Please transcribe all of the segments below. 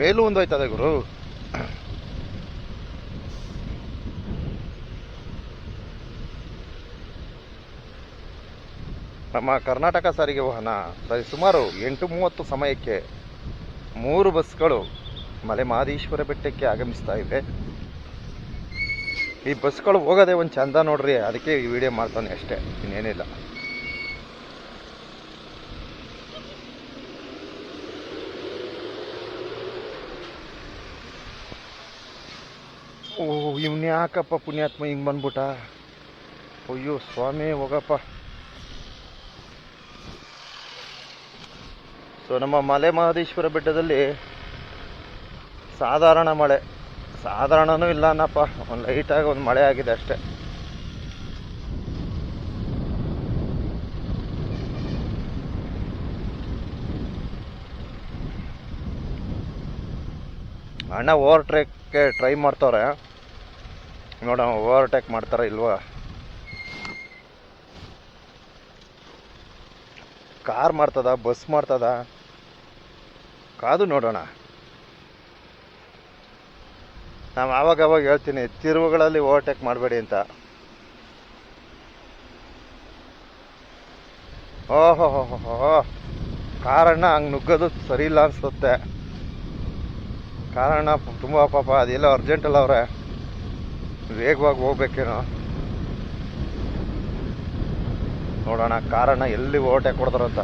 ಮೇಲೂ ಒಂದು ಹೋಯ್ತದೆ ಗುರು. ನಮ್ಮ ಕರ್ನಾಟಕ ಸಾರಿಗೆ ವಾಹನ ಸರಿ ಸುಮಾರು ಎಂಟು ಮೂವತ್ತು ಸಮಯಕ್ಕೆ ಮೂರು ಬಸ್ಗಳು ಮಲೆ ಮಹದೇಶ್ವರ ಬೆಟ್ಟಕ್ಕೆ ಆಗಮಿಸ್ತಾ ಇವೆ. ಈ ಬಸ್ಗಳು ಹೋಗೋದೇ ಒಂದು ಚಂದ ನೋಡ್ರಿ, ಅದಕ್ಕೆ ಈ ವಿಡಿಯೋ ಮಾಡ್ತಾನೆ ಅಷ್ಟೇ, ಇನ್ನೇನಿಲ್ಲ. ಇವ್ನ ಯಾಕಪ್ಪ ಪುಣ್ಯಾತ್ಮ ಹಿಂಗೆ ಬಂದ್ಬಿಟ್ಟ? ಅಯ್ಯೋ, ಸ್ವಾಮಿ, ಹೋಗಪ್ಪ. ಸೊ ನಮ್ಮ ಮಲೆ ಮಹದೇಶ್ವರ ಬೆಟ್ಟದಲ್ಲಿ ಸಾಧಾರಣ ಮಳೆ. ಸಾಧಾರಣನೂ ಇಲ್ಲ ಅನ್ನಪ್ಪ. ಒಂದು ಲೈಟಾಗಿ ಒಂದು ಮಳೆ ಆಗಿದೆ ಅಷ್ಟೇ. ಅಣ್ಣ ಓವರ್ಟ್ರೇಕ್ಗೆ ಟ್ರೈ ಮಾಡ್ತವ್ರೆ. ನೋಡೋಣ ಓವರ್ಟೇಕ್ ಮಾಡ್ತಾರ ಇಲ್ವಾ? ಕಾರ್ ಮಾಡ್ತದ ಬಸ್ ಮಾಡ್ತದ? ಕಾದು ನೋಡೋಣ. ನಾವು ಆವಾಗ ಅವಾಗ ಹೇಳ್ತೀನಿ, ತಿರುವುಗಳಲ್ಲಿ ಓವರ್ಟೇಕ್ ಮಾಡಬೇಡಿ ಅಂತ. ಓಹೋ ಹೋ ಹೋ ಹೋ ಕಾರಣ ಹಂಗೆ ನುಗ್ಗೋದು ಸರಿ ಇಲ್ಲ ಅನಿಸುತ್ತೆ ಕಾರಣ ತುಂಬ ಪಾಪ ಅದೆಲ್ಲ ಅರ್ಜೆಂಟಲ್ಲ ಅವ್ರೆ. ವೇಗವಾಗಿ ಹೋಗ್ಬೇಕೇನೋ. ನೋಡೋಣ ಕಾರಣ ಎಲ್ಲಿ ಓವರ್ಟೇಕ್ ಕೊಡ್ತಾರಂತ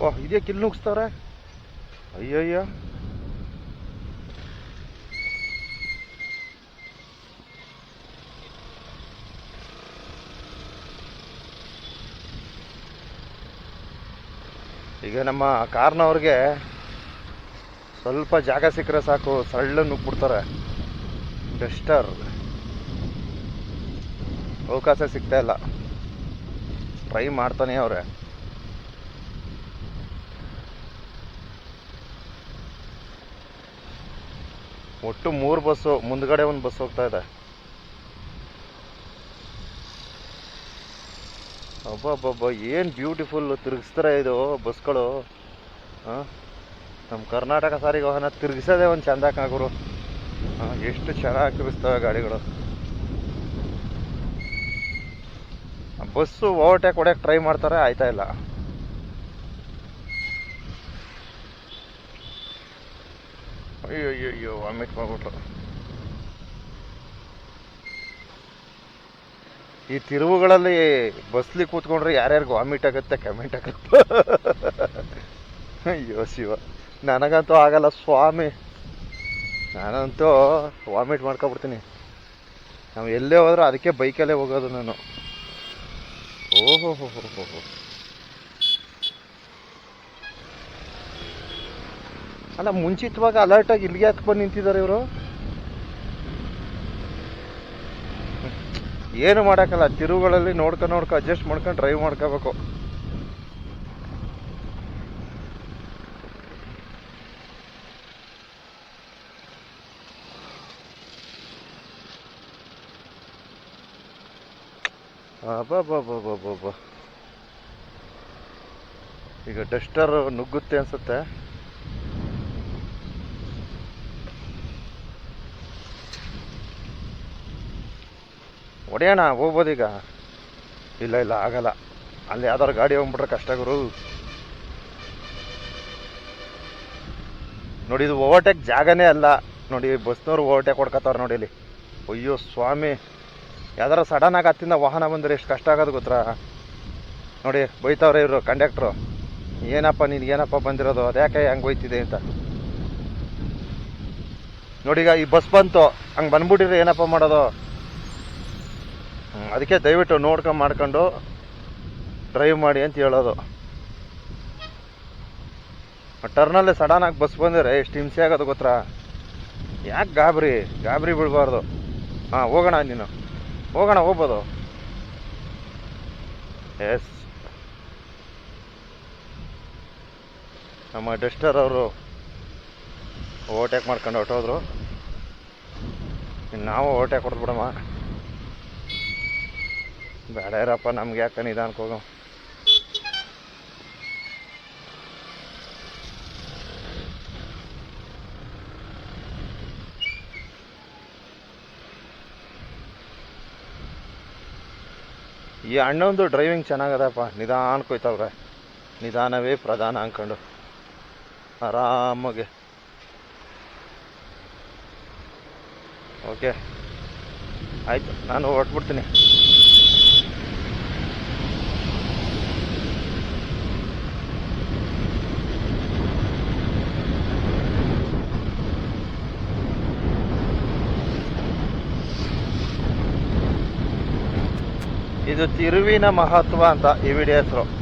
ಓಹ್ ಇದೇ ಕಿಲ್ ನುಗ್ಸ್ತಾರೆ ಅಯ್ಯಯ್ಯ. ಈಗ ನಮ್ಮ ಕಾರ್ನವ್ರಿಗೆ ಸ್ವಲ್ಪ ಜಾಗ ಸಿಕ್ಕರೆ ಸಾಕು ಸಳ್ಳ ನುಗ್ಬಿಡ್ತಾರೆ ಡಸ್ಟರ್ ಅವಕಾಶ ಸಿಗ್ತಾ ಇಲ್ಲ. ಟ್ರೈ ಮಾಡ್ತಾನೆ ಅವ್ರೆ. ಒಟ್ಟು ಮೂರು ಬಸ್ಸು, ಮುಂದ್ಗಡೆ ಒಂದು ಬಸ್ ಹೋಗ್ತಾ ಇದೆ. ಅಬ್ಬಬ್ಬಬ್ಬ, ಏನು ಬ್ಯೂಟಿಫುಲ್ ತಿರುಗಿಸ್ತಾರೆ ಇದು ಬಸ್ಗಳು? ಹಾಂ? ನಮ್ಮ ಕರ್ನಾಟಕ ಸಾರಿಗೆ ವಾಹನ ತಿರುಗಿಸೋದೇ ಒಂದು ಚಂದ ಕಾಗುರು ಎಷ್ಟು ಚೆನ್ನಾಗಿ ತಿರುಗಿಸ್ತವೆ ಗಾಡಿಗಳು. ಬಸ್ಸು ಓವರ್ಟೇಕ್ ಹೊಡೆಯಕ್ಕೆ ಟ್ರೈ ಮಾಡ್ತಾರೆ, ಆಯ್ತಾ ಇಲ್ಲ. ಅಯ್ಯೋ ಅಯ್ಯೋ ಅಯ್ಯೋ ವಾಮಿಟ್ ಮಾಡ್ಬಿಟ್ರು. ಈ ತಿರುವುಗಳಲ್ಲಿ ಬಸ್ಲಿ ಕೂತ್ಕೊಂಡ್ರೆ ಯಾರ್ಯಾರು ವಾಮಿಟ್ ಆಗುತ್ತೆ ಕಮೆಂಟ್ ಆಗುತ್ತೆ ಅಯ್ಯೋ ಶಿವ. ನನಗಂತೂ ಆಗಲ್ಲ ಸ್ವಾಮಿ. ನಾನಂತೂ ವಾಮಿಟ್ ಮಾಡ್ಕೊಬಿಡ್ತೀನಿ. ನಾವು ಎಲ್ಲೇ ಹೋದ್ರೂ ಅದಕ್ಕೆ ಬೈಕಲ್ಲೇ ಹೋಗೋದು ನಾನು. ಓಹೋ ಹೋ ಅಲ್ಲ, ಮುಂಚಿತವಾಗಿ ಅಲರ್ಟಾಗಿ ಇಲ್ಲಿಗೆ ಯಾಕೆ ನಿಂತಿದ್ದಾರೆ ಇವರು? ಏನು ಮಾಡೋಕ್ಕಲ್ಲ ತಿರುಗಳಲ್ಲಿ ನೋಡ್ಕೊ ನೋಡ್ಕೊ ಅಡ್ಜಸ್ಟ್ ಮಾಡ್ಕೊಂಡು ಡ್ರೈವ್ ಮಾಡ್ಕೋಬೇಕು. ಈಗ ಡಸ್ಟರ್ ನುಗ್ಗುತ್ತೆ ಅನ್ಸುತ್ತೆ ಹೊಡೆಯೋಣ ಹೋಗ್ಬೋದೀಗ ಇಲ್ಲ ಇಲ್ಲ, ಆಗಲ್ಲ. ಅಲ್ಲಿ ಯಾವ್ದಾರು ಗಾಡಿ ಹೋಗ್ಬಿಟ್ರೆ ಕಷ್ಟ ಗುರು. ನೋಡಿ, ಇದು ಓವರ್ಟೇಕ್ ಜಾಗನೇ ಅಲ್ಲ. ನೋಡಿ, ಬಸ್ನವ್ರು ಓವರ್ಟೇಕ್ ಹೊಡ್ಕತ್ತವ್ರು ನೋಡಿ ಇಲ್ಲಿ. ಅಯ್ಯೋ ಸ್ವಾಮಿ ಯಾವ್ದಾರ ಸಡನ್ ಆಗಿ ವಾಹನ ಬಂದರೆ ಎಷ್ಟು ಕಷ್ಟ ಆಗೋದು ಗೊತ್ತಾ? ನೋಡಿ, ಬೈತವ್ರೆ ಇವರು ಕಂಡಕ್ಟ್ರು ಏನಪ್ಪ, ನೀನು ಏನಪ್ಪ ಬಂದಿರೋದು? ಅದ್ಯಾಕೆ ಹಂಗೆ ಹೋಯ್ತಿದೆ ಅಂತ. ನೋಡಿ, ಈಗ ಈ ಬಸ್ ಬಂತು. ಹಂಗೆ ಬಂದ್ಬಿಟ್ಟಿದ್ರೆ ಏನಪ್ಪ ಮಾಡೋದು? ಅದಕ್ಕೆ ದಯವಿಟ್ಟು ನೋಡ್ಕೊಂಡು ಮಾಡ್ಕೊಂಡು ಡ್ರೈವ್ ಮಾಡಿ ಅಂತ ಹೇಳೋದು. ಟರ್ನಲ್ಲಿ ಸಡನ್ ಆಗಿ ಬಸ್ ಬಂದರೆ ಎಷ್ಟು ಹಿಂಸೆ ಆಗೋದು ಗೊತ್ತಾ? ಯಾಕೆ ಗಾಬರಿ? ಗಾಬರಿ ಬಿಡಬಾರ್ದು. ಹಾಂ, ಹೋಗೋಣ ನೀನು. ಹೋಗೋಣ, ಹೋಗ್ಬೋದು. ಎಸ್ ನಮ್ಮ ಡಸ್ಟರ್ ಅವರು ಓವರ್ಟೇಕ್ ಮಾಡ್ಕೊಂಡು ಹೊಟ್ಟೋದ್ರು ಇನ್ನು ನಾವು ಓವರ್ಟೇಕ್ ಹೊಡೆದು ಬಿಡಮ್ಮ ಬೇಡ ಇರಪ್ಪ, ನಮ್ಗೆ ಯಾಕೆ ನಿಧಾನಕ್ಕೆ ಹೋಗೋ. ಈ ಅಣ್ಣಂದು ಡ್ರೈವಿಂಗ್ ಚೆನ್ನಾಗದಪ್ಪ. ನಿಧಾನಕ್ಕೆ ಹೋಯ್ತವ್ರೆ ನಿಧಾನವೇ ಪ್ರಧಾನ ಅಂದ್ಕೊಂಡು ಆರಾಮಾಗೆ. ಓಕೆ ಆಯಿತು, ನಾನು ಹೊರಟ್ಬಿಡ್ತೀನಿ. ಇದು ತಿರುವಿನ ಮಹತ್ವ ಅಂತ ಈ ವಿಡಿಯೋ ಹೆಸರು.